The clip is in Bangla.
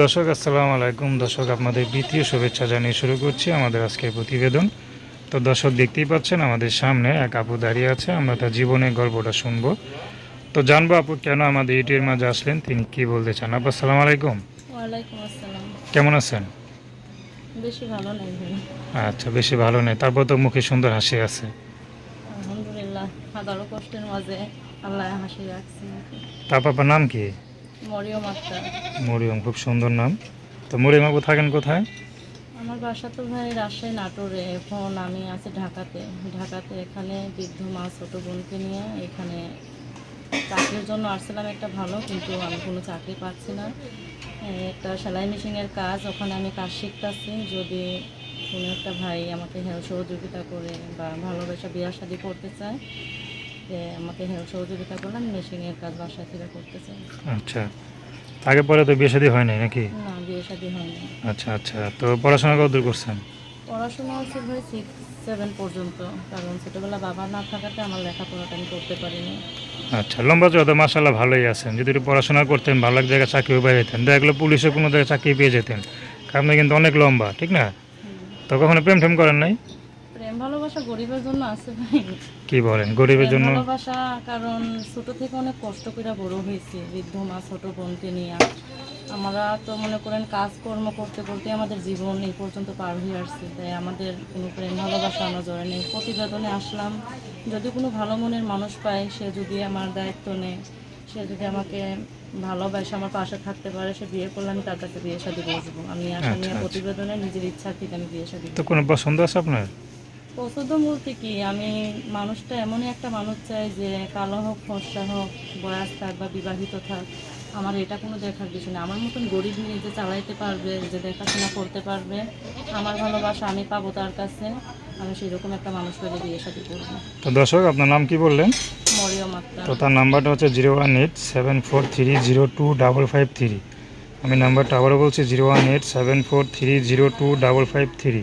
দর্শক আসসালামু আলাইকুম। দর্শক আপনাদের দ্বিতীয় শুভেচ্ছা জানিয়ে শুরু করছি আমাদের আজকের প্রতিবেদন। তো দর্শক দেখতেই পাচ্ছেন আমাদের সামনে এক আপু দাঁড়িয়ে আছে। আমরা তার জীবনের গল্পটা শুনব। তো জানব আপু কেন আমাদের ইটির মাঝে আসলেন? তিনি কি বলতে চান? আপু আসসালামু আলাইকুম। কেমন আছেন? বেশি ভালো নাই আচ্ছা বেশি ভালো নেই। তারপর তো মুখে সুন্দর হাসি আছে। আলহামদুলিল্লাহ কষ্টের মাঝে আল্লাহ হাসি রাখছি। তারপর নাম কি? মরিয়ম আক্তার। মরিয়ম খুব সুন্দর নাম। তো মরিয়ম আপু থাকেন কোথায়? আমার বাসা তো ভাই রাজশাহী নাটোরে। এখন আমি আছি ঢাকাতে। ঢাকাতে এখানে বৃদ্ধ মা ছোটো বোনকে নিয়ে এখানে চাকরির জন্য আসছিলাম। একটা ভালো কিন্তু আমি কোনো চাকরি পাচ্ছি না। একটা সেলাই মেশিনের কাজ ওখানে আমি কাজ শিখতেছি। যদি কোনো একটা ভাই আমাকে হেল্প সহযোগিতা করে বা ভালোবাসা বিয়া শাদি করতে চায় যে আমাকে হেল্প সহযোগিতা করলে আমি মেশিনের কাজ বাসা থেকে করতে চাই আচ্ছা। আগে পরে তো বিয়ে শাদী হয় নাই নাকি? না বিয়ে শাদি হয়নি আচ্ছা আচ্ছা। তো পড়াশোনা কত দূর করছেন? পড়াশোনা হচ্ছে ভাই সিক্স সেভেন পর্যন্ত। কারণ ছোটোবেলা বাবা না থাকাতে আমার লেখাপড়াটা আমি করতে পারিনি। আচ্ছা লম্বা চড়া মাসাল্লাহ ভালোই আছেন। যদি একটু পড়াশোনা করতেন ভালো এক জায়গায় চাকরিও পেয়ে যেতেন। দেখা গেলো পুলিশে কোনো জায়গায় চাকরি পেয়ে যেতেন। কারণ কিন্তু অনেক লম্বা ঠিক না? তো কখনো প্রেম টেম করেন নাই? প্রেম ভালোবাসা গরিবের জন্য আছে ভাই। কি বলেন? গরিবের জন্য ভালোবাসা কারণ ছোট থেকে অনেক কষ্ট করে বড় হয়েছি বৃদ্ধ মা ছোট বোনকে নিয়ে। আমরা তো মনে করেন কাজকর্ম করতে করতে আমাদের জীবন এই পর্যন্ত পার হয়ে আসছে তাই আমাদের কোনো প্রেম ভালোবাসা আমরা জড়ে নেই। প্রতিবেদনে আসলাম যদি কোনো ভালো মনের মানুষ পায় সে যদি আমার দায়িত্ব নেয় সে যদি আমাকে ভালোবাসে আমার পাশে থাকতে পারে সে বিয়ে করলে আমি তার কাছে বিয়ে শাদি বসবো। আমি আশা আচ্ছা, আচ্ছা। প্রতিবেদনে নিজের ইচ্ছা থেকে আমি বিয়ে শাদি তো কোনো পছন্দ আছে আপনার? পছন্দ বলতে কি আমি মানুষটা এমনই একটা মানুষ চাই যে কালো হোক ফর্সা হোক বয়স থাক বা বিবাহিত থাক আমার এটা কোনো দেখার বিষয় না আমার মতন গরিব নিয়ে যে চালাইতে পারবে যে দেখাশোনা করতে পারবে আমার ভালোবাসা আমি পাবো তার কাছে আমি সেরকম একটা মানুষ পেলে বিয়ে সাথে করব তো দর্শক আপনার নাম কি বললেন? মরিয়ম আক্তার। তো তার নাম্বারটা হচ্ছে zero one eight seven four three zero two double five three. আমি নাম্বারটা আবারও বলছি zero one eight seven four three zero two double five three.